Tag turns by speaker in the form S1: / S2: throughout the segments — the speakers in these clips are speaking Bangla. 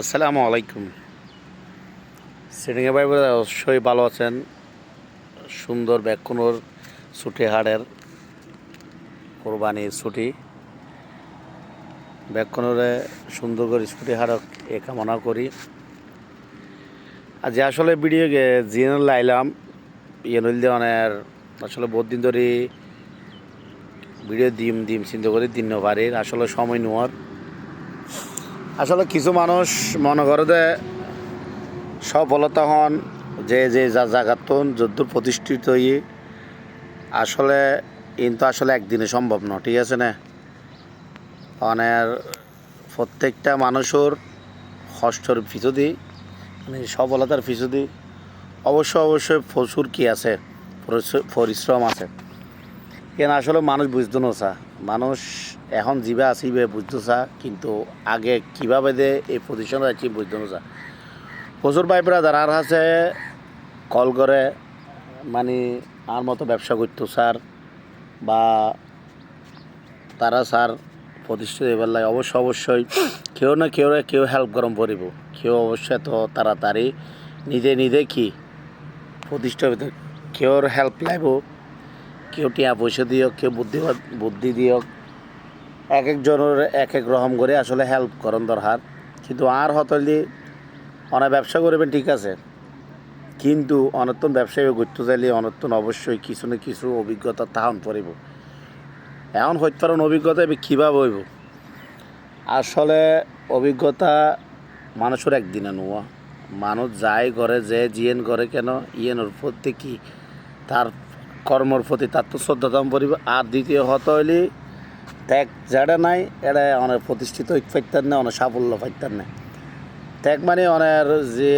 S1: আসসালামু আলাইকুম। সিডিংয়ে ভাই অবশ্যই ভালো আছেন। সুন্দর ব্যাকুনোর ছুটি হাড়ের কোরবানির ছুটি। ব্যাকুনোরে সুন্দর করে ছুটি হাড়ক এ কামনা করি। আজ আসলে ভিডিও জিনে লাইলাম ইয়ে নইলে অনেক আসলে বহুত দিন ধরে ভিডিও দিম দিম, চিন্তা করে, দিন পারি আসলে সময় নেওয়ার আসলে কিছু মানুষ মনে করে যে সফলতা হন, যে যে যা জায়গাতন যদ্দূর প্রতিষ্ঠিত হয়ে আসলে কিন্তু আসলে একদিনে সম্ভব না, ঠিক আছে না? অনেক প্রত্যেকটা মানুষের কষ্টর পিছুদি মানে সফলতার পিছুদি অবশ্য অবশ্যই প্রচুর কি আছে, পরিশ্র- পরিশ্রম আছে। কেন আসলে মানুষ বুঝতো না মানুষ এখন জিবা আসিবে, বুঝতো চা, কিন্তু আগে কীভাবে দে এই পজিশনে আছি, বুঝতো না প্রচুর ভাইপরা যারা আর আছে, কল করে মানে আর মতো ব্যবসা করতো স্যার বা তারা স্যার প্রতিষ্ঠিত এবার লাগে। অবশ্যই অবশ্যই কেউ না কেউ কেউ হেল্প গরম করিব কেউ অবশ্যই তো তাড়াতাড়ি নিজে নিজে কি প্রতিষ্ঠিত কেউর হেল্প লাগব, কেউ টিয়া পয়সা দিও কেউ বুদ্ধি বুদ্ধি দিও এক একজনের এক এক রকম করে আসলে হেল্প করন দরকার। কিন্তু আর হতলি অনেক ব্যবসা করবেন, ঠিক আছে। কিন্তু অনর্তন ব্যবসায়ী করতে চাইলে অনর্তন অবশ্যই কিছু না কিছু অভিজ্ঞতা তাহন পড়িব এমন হইতে পারেন অভিজ্ঞতা এবার কীভাবে হইব? আসলে অভিজ্ঞতা মানুষের একদিনে নোয়া মানুষ যাই ঘরে যে জিয়েন করে কেন, ইয়েনের প্রতি কি তার কর্মর প্রতি তার তো শ্রদ্ধাতম পরিব আর দ্বিতীয় হত হইলে ত্যাগ যারা নাই এটা অনেক প্রতিষ্ঠিত ফাইতার না অনেক সাফল্য ফাইতার না ত্যাগ মানে অনেক যে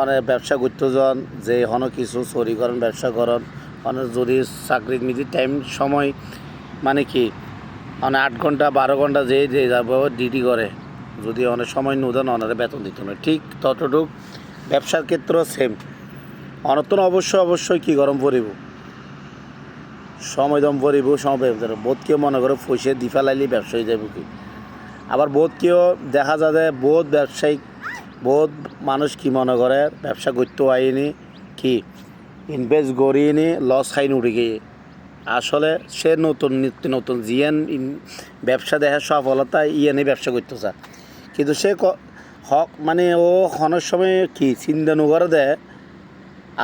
S1: অনেক ব্যবসা করতেজন যে হন কিছু চুরি করেন, ব্যবসা করেন, অনেক যদি চাকরির মিদি টাইম সময় মানে কি, অনেক আট ঘণ্টা, বারো ঘণ্টা যে যে যাব ডিউটি করে, যদি অনেক সময় নূতন অনেক বেতন দিত না ঠিক ততটুক ব্যবসার ক্ষেত্রেও সেম অনতন অবশ্যই অবশ্যই কি গরম পড়িব সময় দম পড়িব সময় বোধ কেউ মনে করে পয়সা দি ফেলাইলি ব্যবসায়ী যাব কি? আবার বোধ কেউ দেখা যায় যে বহুত ব্যবসায়িক, বহুত মানুষ কি মনে করে ব্যবসা করতে আইনি, কি ইনভেস্ট করিনি লস খাইনি উঠে গিয়ে আসলে সে নতুন নিত্য নতুন জিএন ব্যবসা দেখার সফলতা, ইয়েনে ব্যবসা করতে চায় কিন্তু সে হক মানে ও হনের সময় কি চিন্তা নগরে দেয়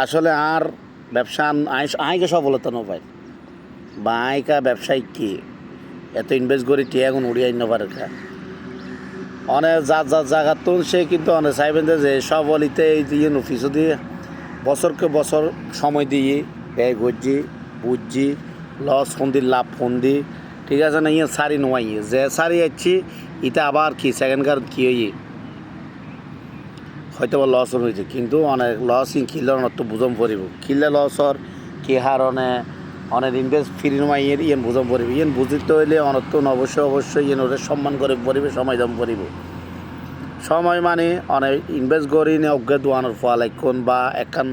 S1: আসলে আর ব্যবসা আইকে সফলতা ন পায় বা আইকা ব্যবসায়িক কি? এত ইনভেস্ট করি টিয়া এখন উড়িয়ে আইন পারে অনেক যা যা জায়গা তো সে কিন্তু অনেক চাইবেন যে সবলিতে এই দিয়ে অফিসও দিয়ে বছরকে বছর সময় দিয়ে ব্যয় করছি, বুঝছি লস ফন্দি লাভ ফন্দি ঠিক আছে না? ইয়ে সারি নোয়াই। যে সারি যাচ্ছি ইটা আবার কি? সেকেন্ড কার কি হই হয়তো বা লস হয়েছে কিন্তু অনেক লস অনেক তো বুঝম পড়িব। খিল্লে লসর কি হারণে অনেক ইনভেস্ট ফ্রি নয় ইয়ের ইয়েন বুঝম পড়িব ইয়েন বুঝিতে হইলে অনেক অবশ্যই অবশ্যই ইয়েন ওদের সম্মান করে পড়িবে সময় দম পড়িব সময় মানে অনেক ইনভেস্ট করি নে অজ্ঞে দোয়ানোর ফল এখন বা একখান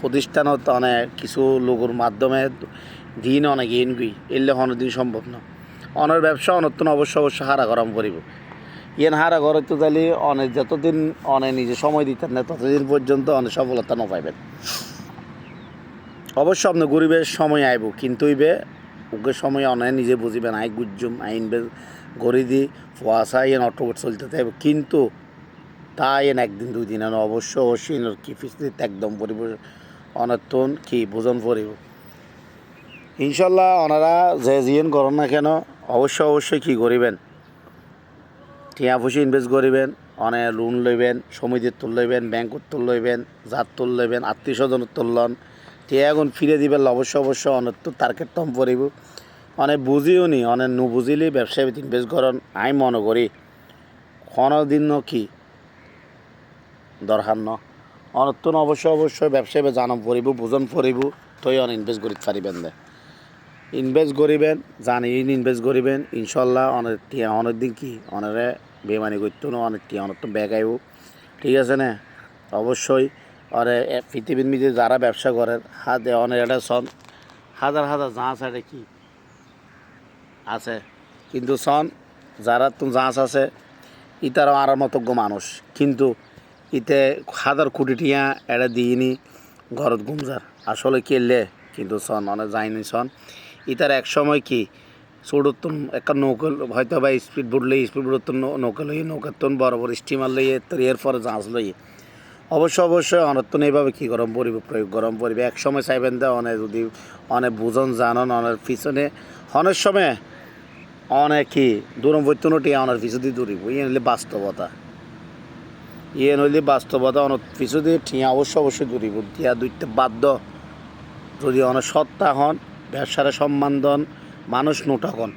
S1: প্রতিষ্ঠানত অনেক কিছু লোকের মাধ্যমে দিন অনেক ইন গই এলে দিন সম্ভব না। অনের ব্যবসা অনর্তন অবশ্য অবশ্য হারা গরম করিব ইয়েন হারা করতে তাহলে অনেক যতদিন অনেক নিজে সময় দিতেন না, ততদিন পর্যন্ত অনেক সফলতা না পাইবেন। অবশ্য আপনি গরিবের সময় আইব, কিন্তু ইবে ওকে সময় অনায় নিজে বুঝিবেন আই গুজ্জুম আই ইনভেস্ট গড়ি দি ফুয়াশা ইয়েন অটোবোট চলতে থাকবে কিন্তু তা এন একদিন, দুই দিন, এনে অবশ্য অবশ্যই কি ফিসলিতে একদম পরিব অনর্তন কি ভোজন পরিব। ইনশাল্লাহ ওনারা যে জিয়েন করেন না কেন অবশ্যই অবশ্যই কি করিবেন? টিয়া পয়সা ইনভেস্ট করিবেন অনেক লোন লইবেন, সমিতির তুল লইবেন ব্যাংকত তুল লইবেন জাত তুল লইবেন, আত্মীয় স্বজনের তুললন টিয়া এখন ফিরে দিবেন অবশ্য অবশ্য অনেক তো টার্গেট টম পড়িব অনেক বুঝিও নি, অনেক নু বুঝিলি, ব্যবসায় ইনভেস্ট করেন আমি মনে করি দিন কি দরকার ন। অনর্তন অবশ্য অবশ্যই ব্যবসায় জানাম পড়িব বুঝন পড়িব তই অন ইনভেস্ট করি পারিবেন দে। ইনভেস্ট করিবেন, জানি ইনভেস্ট করিবেন, ইনশাল্লাহ অনেক টিয়া অনেক দিন কি অনেরে বেমানি করতো না, অনেক টিয়া অনেক তো ব্যাগ আইব ঠিক আছে না? অবশ্যই এ- পৃথিবীর মধ্যে যারা ব্যবসা করে, হাত অনেক এটা সন হাজার হাজার জাহাজ আছে কি? আছে। কিন্তু সন যারা তো জাহাজ আছে, ইতারও আর মতজ্ঞ মানুষ। কিন্তু ইতে হাজার কোটি টিয়া এটা দিইনি ঘরত গুমজার। আসলে কেলে কিন্তু সন অনেক যায়নি সন ইতার এক সময় কি ছোটতন একটা নৌকা হয়তো বা স্পিড বোট লই স্পিড বোট নৌকা লই নৌকাতন বড় বড় স্টিমার লইয়ে তোর এর পরে জাহাজ লইয়ে। অবশ্য অবশ্যই অনর্তন এইভাবে কী গরম পড়িব প্রয়োগ গরম পড়িবে এক সময় চাইবেন দে, অনেক যদি, অনেক বুঝন, জানন, অনেক পিছনে। অনেক সময় অনেক কি, দূরম বৈত্যনটি অনেক পিছু দিয়ে দূরিব ইয়ে হইলে বাস্তবতা। ইয়ে নইলে বাস্তবতা, অনেক পিছু দিয়ে ঠিয়া অবশ্য, অবশ্যই দূরিব দিয়া দুইতে বাধ্য। যদি অনেক সত্তা হন, ব্যবসারে সম্মান দন, মানুষ নোটাকন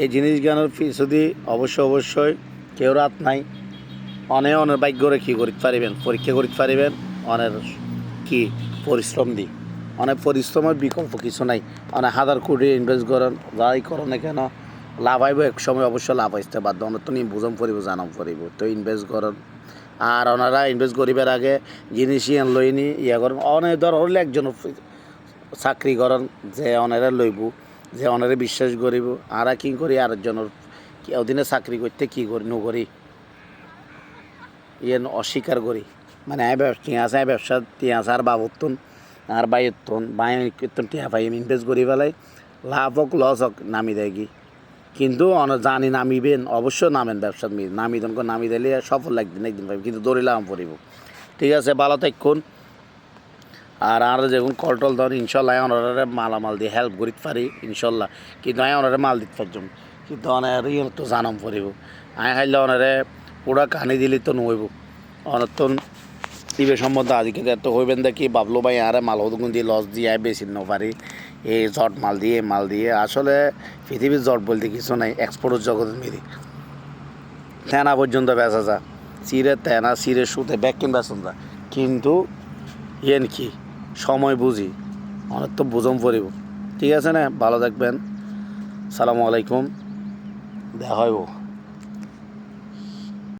S1: এই জিনিস জ্ঞানের পিছু দিয়ে অবশ্য, অবশ্যই কেউ রাত নাই। অনেক অনেক বাইক করে কী করিতে পারিবেন, পরীক্ষা করিতে পারিবেন, অনের কি পরিশ্রম দি। অনেক পরিশ্রমের বিকল্প কিছু নাই। অনেক হাজার কোটি ইনভেস্ট করেন, যাই করেন না কেন, লাভ আইব এক সময় অবশ্য লাভ আসতে বাধ্য। অনেক তো নিয়ে বুঝাম পড়িব জানাম পড়িব তো ইনভেস্ট করেন। আর ওনারা ইনভেস্ট করিবার আগে জিনিস ইয়ান লইনি ইয়া করেন। অনেক ধর হলে একজন চাকরি করেন, যে অনেরা লইব, যে অনেরে বিশ্বাস করিব। আর কি করি, আরেকজনের অধীনে চাকরি করতে কি করি নকরি ইয়ে অস্বীকার করি। মানে আয় ব্যবসা আছে আয় ব্যবসা, টিয়া আর বাবুত্তন, আর বাইত্তন, বাই টিয়া পাই ইনভেস্ট করি পেলাই লাভ হোক লস হোক, নামি দেয় কি? কিন্তু জানি নামিবেন অবশ্য নামেন ব্যবসার মি, নামি তখন নামি দিলে সফল একদিন একদিন পাইব, কিন্তু দৌড়িলাম পড়িব। ঠিক আছে, ভালো থাকুন। আর আর যখন কল টল ধর, ইনশাল্লাহ ওনারে মালামাল দিয়ে হেল্প করিতে পারি, ইনশাল্লাহ। কিন্তু আমি ওনারে মাল দিতে পারতাম, কিন্তু অনেক তো জানাম পড়িব। আমি খাইলে ওনারে পুরা কানে দিলি তো নইব অনতন ইবে সম্বন্ধে আজকে এত হইবেন দেখি বাবলু ভাই আরে মাল হদগুন দিয়ে লস দিয়ে আয় বেশি ন পারি এই জট মাল দিয়ে মাল দিয়ে। আসলে পৃথিবীর জট বলতে কিছু নাই এক্সপোর্টের জগতের মেরি তেনা পর্যন্ত বেচা যা। চিরে তেনা চিরে সুতে ব্যাকিন বেচন যা। কিন্তু ইয়েন কি? সময় বুঝি অনেক তো বুঝম পড়িব ঠিক আছে না? ভালো থাকবেন। সালামু আলাইকুম। দেখা